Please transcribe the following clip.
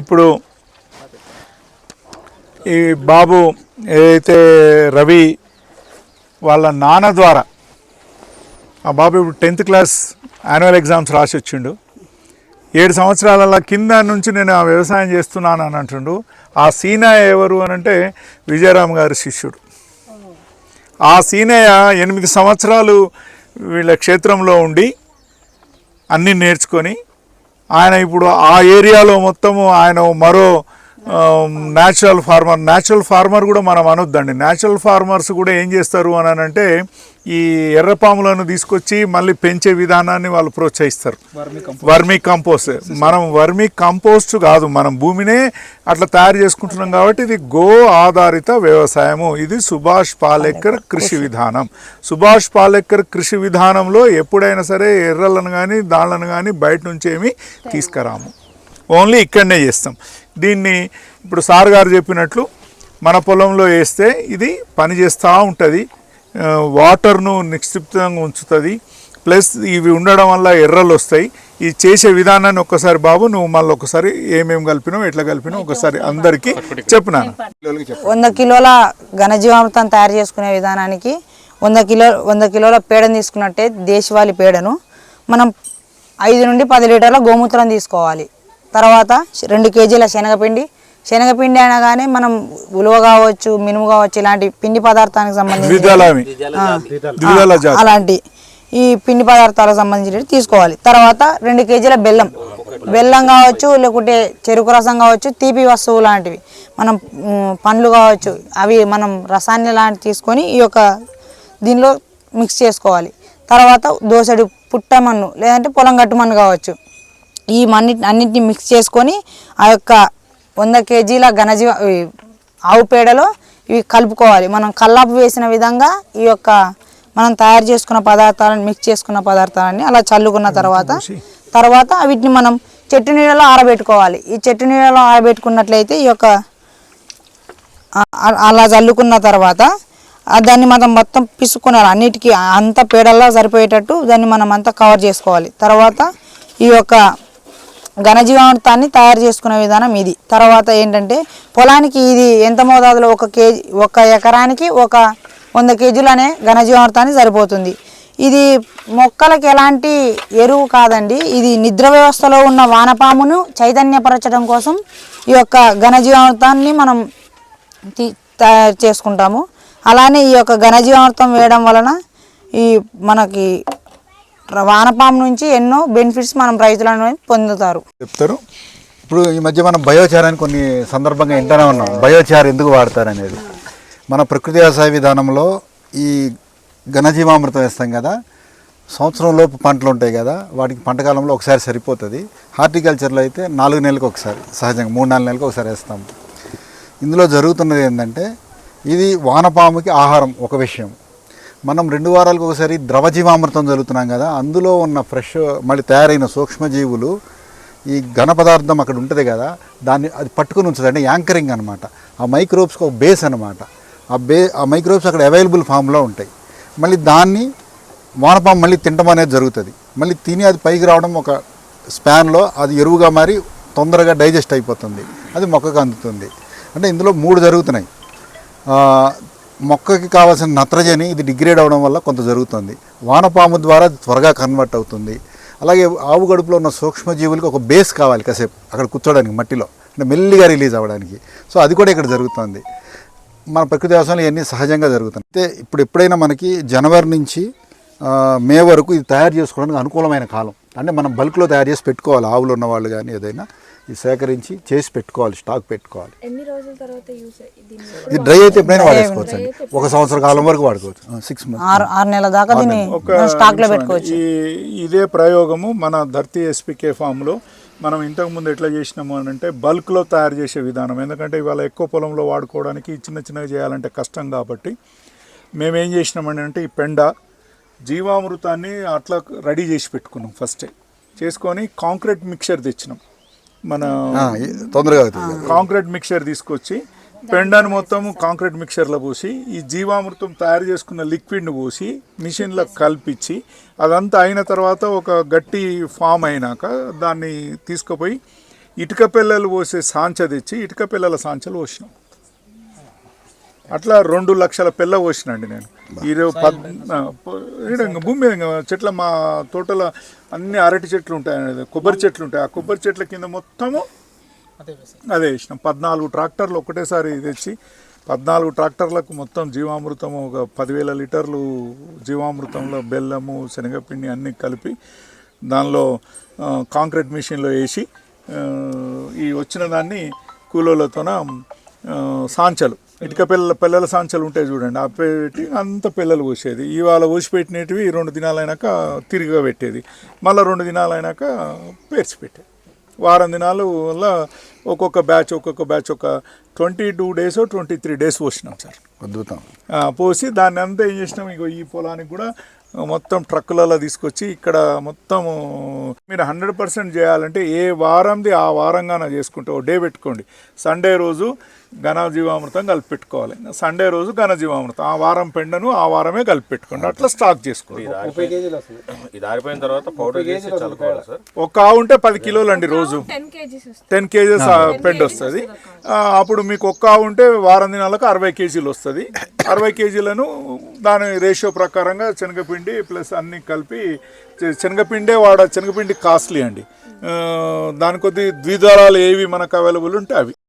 ఇప్పుడు ఈ బాబు ఏదైతే రవి వాళ్ళ నాన్న ద్వారా ఆ బాబు ఇప్పుడు టెన్త్ క్లాస్ యాన్యువల్ ఎగ్జామ్స్ రాసి వచ్చిండు. ఏడు సంవత్సరాల కింద నుంచి నేను ఆ వ్యవసాయం చేస్తున్నాను అని అంటుండు. ఆ సీనయ్య ఎవరు అని అంటే విజయరామ్ గారి శిష్యుడు. ఆ సీనయ్య ఎనిమిది సంవత్సరాలు వీళ్ళ క్షేత్రంలో ఉండి అన్నీ నేర్చుకొని ఆయన ఇప్పుడు ఆ ఏరియాలో మొత్తము ఆయన మరో న్యాచురల్ ఫార్మర్ న్యాచురల్ ఫార్మర్ కూడా మనం అనొద్దండి. న్యాచురల్ ఫార్మర్స్ కూడా ఏం చేస్తారు అని అంటే ఈ ఎర్రపాములను తీసుకొచ్చి మళ్ళీ పెంచే విధానాన్ని వాళ్ళు ప్రోత్సహిస్తారు. వర్మీ కంపోస్ట్ మనం వర్మీ కంపోస్ట్ కాదు మనం భూమినే అట్లా తయారు చేసుకుంటున్నాం కాబట్టి ఇది గో ఆధారిత వ్యవసాయము. ఇది సుభాష్ పాలేకర్ కృషి విధానం. సుభాష్ పాలేకర్ కృషి విధానంలో ఎప్పుడైనా సరే ఎర్రలను కానీ దాళ్ళను కానీ బయట నుంచి ఏమి తీసుకురాము. ఓన్లీ ఇక్కడనే చేస్తాం. దీన్ని ఇప్పుడు సార్ గారు చెప్పినట్లు మన పొలంలో వేస్తే ఇది పని చేస్తూ ఉంటుంది. వాటర్ను నిక్షిప్తంగా ఉంచుతుంది. ప్లస్ ఇవి ఉండడం వల్ల ఎర్రలు వస్తాయి. ఇది చేసే విధానాన్ని ఒక్కసారి బాబు నువ్వు మళ్ళీ ఒకసారి ఏమేమి కలిపినావు ఎట్లా కలిపినావు ఒకసారి అందరికీ చెప్పునాను వంద కిలోల ఘనజీవామృతం తయారు చేసుకునే విధానానికి వంద కిలో వంద కిలోల పేడను తీసుకున్నట్టే దేశవాళీ పేడను. మనం ఐదు నుండి పది లీటర్ల గోమూత్రం తీసుకోవాలి. తర్వాత రెండు కేజీల శనగపిండి. శనగపిండి అనగానే మనం ఉలువ కావచ్చు మినుము కావచ్చు ఇలాంటి పిండి పదార్థానికి సంబంధించి అలాంటి ఈ పిండి పదార్థాలకు సంబంధించి తీసుకోవాలి. తర్వాత రెండు కేజీల బెల్లం. బెల్లం కావచ్చు లేకుంటే చెరుకు రసం కావచ్చు తీపి వస్తువు లాంటివి. మనం పండ్లు కావచ్చు అవి మనం రసాన్ని లాంటి తీసుకొని ఈ యొక్క దీనిలో మిక్స్ చేసుకోవాలి. తర్వాత దోసడి పుట్ట మన్ను లేదంటే పొలం గట్టు మన్ను కావచ్చు. ఈ మన్ని అన్నింటిని మిక్స్ చేసుకొని ఆ యొక్క వంద కేజీల ఘనజీవ ఆవు పేడలో ఇవి కలుపుకోవాలి. మనం కల్లాపు వేసిన విధంగా ఈ యొక్క మనం తయారు చేసుకున్న పదార్థాలను మిక్స్ చేసుకున్న పదార్థాలని అలా చల్లుకున్న తర్వాత తర్వాత వీటిని మనం చెట్టు నీళ్ళలో ఆరబెట్టుకోవాలి. ఈ చెట్టు నీళ్ళలో ఆరబెట్టుకున్నట్లయితే ఈ యొక్క అలా చల్లుకున్న తర్వాత దాన్ని మనం మొత్తం పిసుకునాలి అన్నిటికీ అంత పేడల్లా సరిపోయేటట్టు దాన్ని మనం అంతా కవర్ చేసుకోవాలి. తర్వాత ఈ యొక్క ఘనజీవామృతాన్ని తయారు చేసుకునే విధానం ఇది. తర్వాత ఏంటంటే పొలానికి ఇది ఎంత మోతాదులో ఒక కేజీ ఒక ఎకరానికి ఒక వంద కేజీలు అనే ఘనజీవామృతాన్ని సరిపోతుంది. ఇది మొక్కలకు ఎలాంటి ఎరువు కాదండి. ఇది నిద్ర వ్యవస్థలో ఉన్న వానపామును చైతన్యపరచడం కోసం ఈ యొక్క ఘనజీవామృతాన్ని మనం తయారు చేసుకుంటాము. అలానే ఈ యొక్క ఘనజీవామృతం వేయడం వలన ఈ మనకి వానపాము నుంచి ఎన్నో బెనిఫిట్స్ మనం రైతులను పొందుతారు. చెప్తారు. ఇప్పుడు ఈ మధ్య మనం బయోచారాన్ని కొన్ని సందర్భంగా వింటూనే ఉన్నాం. బయోచార్ ఎందుకు వాడతారు అనేది మన ప్రకృతి వ్యవసాయ విధానంలో ఈ ఘనజీవామృతం వేస్తాం కదా. సంవత్సరంలోపు పంటలు ఉంటాయి కదా. వాటికి పంటకాలంలో ఒకసారి సరిపోతుంది. హార్టికల్చర్లో అయితే నాలుగు నెలలకు ఒకసారి సహజంగా మూడు నాలుగు నెలలకు ఒకసారి వేస్తాం. ఇందులో జరుగుతున్నది ఏంటంటే ఇది వానపాముకి ఆహారం ఒక విషయం. మనం రెండు వారాలకు ఒకసారి ద్రవజీవామృతం జరుగుతున్నాం కదా అందులో ఉన్న ఫ్రెష్ మళ్ళీ తయారైన సూక్ష్మజీవులు ఈ ఘన పదార్థం అక్కడ ఉంటుంది కదా దాన్ని అది పట్టుకుని ఉంచుతుంది అంటే యాంకరింగ్ అనమాట ఆ మైక్రోబ్స్కి ఒక బేస్ అనమాట ఆ బే ఆ మైక్రోబ్స్ అక్కడ అవైలబుల్ ఫామ్లో ఉంటాయి. మళ్ళీ దాన్ని వానపాము మళ్ళీ తినడం అనేది జరుగుతుంది. మళ్ళీ తిని అది పైకి రావడం ఒక స్పాన్లో అది ఎరువుగా మారి తొందరగా డైజెస్ట్ అయిపోతుంది. అది మొక్కకు అందుతుంది. అంటే ఇందులో మూడు జరుగుతున్నాయి. మొక్కకి కావాల్సిన నత్రజని ఇది డిగ్రేడ్ అవడం వల్ల కొంత జరుగుతుంది. వానపాము ద్వారా అది త్వరగా కన్వర్ట్ అవుతుంది. అలాగే ఆవు గడుపులో ఉన్న సూక్ష్మజీవులకి ఒక బేస్ కావాలి కాసేపు అక్కడ కూర్చోడానికి మట్టిలో. అంటే మెల్లిగా రిలీజ్ అవ్వడానికి. సో అది కూడా ఇక్కడ జరుగుతుంది. మన ప్రకృతి వ్యవసాయంలో ఇవన్నీ సహజంగా జరుగుతుంది అయితే ఇప్పుడు ఎప్పుడైనా మనకి జనవరి నుంచి మే వరకు ఇది తయారు చేసుకోవడానికి అనుకూలమైన కాలం. అంటే మనం బల్క్లో తయారు చేసి పెట్టుకోవాలి ఆవులు ఉన్న వాళ్ళు కానీ ఏదైనా. సేకరించి చేసి పెట్టుకోవాలి స్టాక్ పెట్టుకోవాలి. ఎన్ని రోజుల తర్వాత యూస్ ఇది డ్రై అయితే ఎప్పుడైనా వాడేసుకోవచ్చు అండి. ఒక సంవత్సర కాలం వరకు వాడుకోవచ్చు. సిక్స్ మంత్స్ ఆరు నెలల దాకా దీన్ని స్టాక్లో పెట్టుకోవచ్చు. ఇదే ప్రయోగము మన ధర్తీ ఎస్పీకే ఫామ్లో మనం ఇంతకుముందు ఎట్లా చేసినాము అని అంటే బల్క్లో తయారు చేసే విధానం. ఎందుకంటే ఇవాళ ఎక్కువ పొలంలో వాడుకోవడానికి చిన్న చిన్నగా చేయాలంటే కష్టం కాబట్టి మేము ఏం చేసినామని అంటే ఈ పెండ జీవామృతాన్ని అట్లా రెడీ చేసి పెట్టుకున్నాం ఫస్టే చేసుకొని కాంక్రీట్ మిక్చర్ తెచ్చినాం. మన తొందరగా అవుతుంది. కాంక్రీట్ మిక్చర్ తీసుకొచ్చి పెండాన్ని మొత్తం కాంక్రీట్ మిక్చర్లో పోసి ఈ జీవామృతం తయారు చేసుకున్న లిక్విడ్ని పోసి మిషన్లో కల్పించి అదంతా అయిన తర్వాత ఒక గట్టి ఫామ్ అయినాక దాన్ని తీసుకుపోయి ఇటుక పిల్లలు పోసే సాంచ తెచ్చి ఇటుక పిల్లల సాంచలు పోసినాం. అట్లా రెండు లక్షల పిల్ల పోసినండి నేను. ఇరవై పద్ భూమి మీద చెట్ల మా తోటలో అన్ని అరటి చెట్లు ఉంటాయి కొబ్బరి చెట్లు ఉంటాయి. ఆ కొబ్బరి చెట్ల కింద మొత్తము అదే వేసినాం. పద్నాలుగు ట్రాక్టర్లు ఒకటేసారి తెచ్చి పద్నాలుగు ట్రాక్టర్లకు మొత్తం జీవామృతము ఒక పదివేల లీటర్లు జీవామృతంలో బెల్లము శనగపిండి అన్నీ కలిపి దానిలో కాంక్రీట్ మిషన్లో వేసి ఈ వచ్చిన దాన్ని కూలోలతోన సాంచలు. ఇటుక పిల్లల పిల్లల సాంచలు ఉంటాయి చూడండి. ఆ పెట్టి అంత పిల్లలు పోసేది. ఇవాళ పోసిపెట్టినవి రెండు దినాలైనాక తిరిగిగా పెట్టేది. మళ్ళీ రెండు దినాలైనాక పేర్చి పెట్టేది. వారం దినాలు వల్ల ఒక్కొక్క బ్యాచ్ ఒక్కొక్క బ్యాచ్ ఒక twenty two days twenty three days పోసినాం sir. అద్భుతం. పోసి దాన్ని అంతా ఏం చేసినాం? ఇగో ఈ పొలానికి కూడా మొత్తం ట్రక్కులలో తీసుకొచ్చి ఇక్కడ మొత్తం మీరు హండ్రెడ్ పర్సెంట్ చేయాలంటే ఏ వారంది ఆ వారంగానే చేసుకుంటే ఓ డే పెట్టుకోండి. సండే రోజు ఘనజీవామృతం కలిపి పెట్టుకోవాలి సండే రోజు ఘనజీవామృతం. ఆ వారం పెండను ఆ వారమే కలిపి పెట్టుకోండి అట్లా స్టాక్ చేసుకోండి. ఇది ఆరిపోయిన తర్వాత పౌడర్ చేసి చల్లుకోవాలి సార్. ఒక ఆవు ఉంటే పది కిలోలు అండి రోజు. టెన్ కేజీస్ పెండ్ వస్తుంది. అప్పుడు మీకు ఒక్క ఆవు ఉంటే వారం దినాలకు అరవై కేజీలు వస్తుంది. అరవై కేజీలను దాని రేషియో ప్రకారంగా శనగపిండి ప్లస్ అన్ని కలిపి చె- శనగపిండే వాడ శనగపిండి కాస్ట్లీ అండి. దాని కొద్ది ద్విధారాలు ఏవి మనకు అవైలబుల్ ఉంటే అవి.